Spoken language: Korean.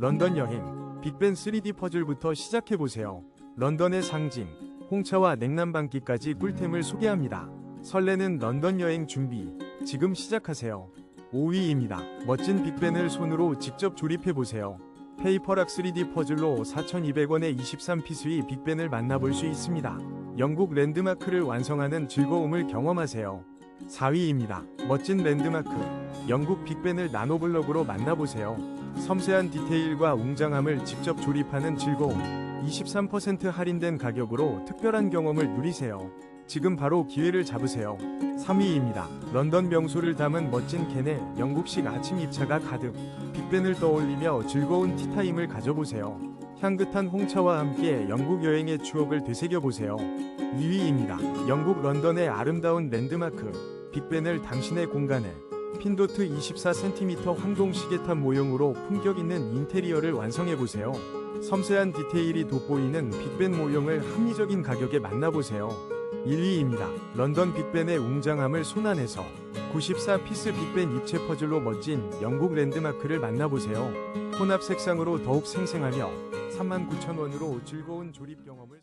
런던 여행, 빅벤 3D 퍼즐부터 시작해보세요. 런던의 상징, 홍차와 냉난방기까지 꿀템을 소개합니다. 설레는 런던 여행 준비, 지금 시작하세요. 5위입니다. 멋진 빅벤을 손으로 직접 조립해보세요. 페이퍼락 3D 퍼즐로 4,200원의 23피스의 빅벤을 만나볼 수 있습니다. 영국 랜드마크를 완성하는 즐거움을 경험하세요. 4위입니다. 멋진 랜드마크, 영국 빅벤을 나노블럭으로 만나보세요. 섬세한 디테일과 웅장함을 직접 조립하는 즐거움. 23% 할인된 가격으로 특별한 경험을 누리세요. 지금 바로 기회를 잡으세요. 3위입니다. 런던 명소를 담은 멋진 캔에 영국식 아침 입차가 가득. 빅벤을 떠올리며 즐거운 티타임을 가져보세요. 향긋한 홍차와 함께 영국 여행의 추억을 되새겨보세요. 2위입니다. 영국 런던의 아름다운 랜드마크. 빅벤을 당신의 공간에 핀도트 24cm 황동 시계탑 모형으로 품격 있는 인테리어를 완성해보세요. 섬세한 디테일이 돋보이는 빅벤 모형을 합리적인 가격에 만나보세요. 1위입니다. 런던 빅벤의 웅장함을 손안에서 94피스 빅벤 입체 퍼즐로 멋진 영국 랜드마크를 만나보세요. 혼합 색상으로 더욱 생생하며 39,000원으로 즐거운 조립 경험을